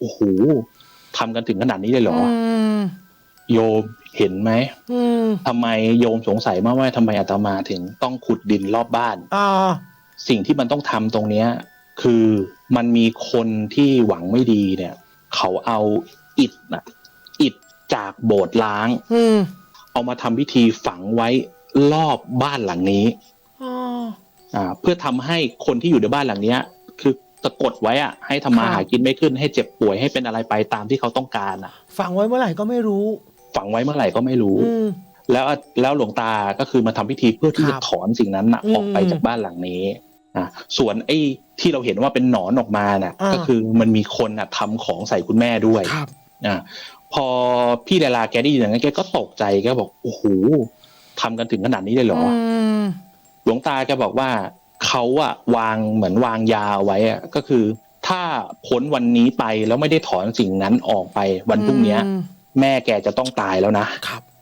โอ้โหทำกันถึงขนาดนี้เลยเหรอมโยมเห็นไหมอืมทำไมโยมสงสัยมากว่าทำไมอาตมาถึงต้องขุดดินรอบบ้านอ่าสิ่งที่มันต้องทำตรงเนี้ย คือมันมีคนที่หวังไม่ดีเนี่ย เขาเอาอิฐนะอิฐจากโบสถ์ล้างอืมเอามาทำพิธีฝังไว้รอบบ้านหลังนี้อ่าอ่าเพื่อทำให้คนที่อยู่ในบ้านหลังเนี้ย คือ สะกดไว้อะให้ทำมาค่ะหากินไม่ขึ้นให้เจ็บป่วยให้เป็นอะไรไปตามที่เขาต้องการอะฝังไว้เมื่อไหร่ก็ไม่รู้ ฝังไว้เมื่อไหร่ก็ไม่รู้อืมแล้วแล้วหลวงตาก็คือมาทำพิธีเพื่อที่ครัจะบถอนสิ่งนั้นนะอืมออกไปจากบ้านหลังนี้อะส่วนไอ้ที่เราเห็นว่าเป็นหนอนออกมาน่ะอ่าก็คือมันมีคนน่ะทำของใส่คุณแม่ด้วยครับอะพอพี่ดาราแกได้ยินอย่างนั้นแกก็ตกใจแกบอกโอ้โหทำกันถึงขนาดนี้เลยเหรอมหลวงตาแกบอกว่า เขาอะวางเหมือนวางยาเอาไว้อะก็คือ ถ้าพ้นวันนี้ไปแล้วไม่ได้ถอนสิ่งนั้นออกไปวันพรุ่งเนี้ยอืมแม่แกจะต้องตายแล้วนะครับ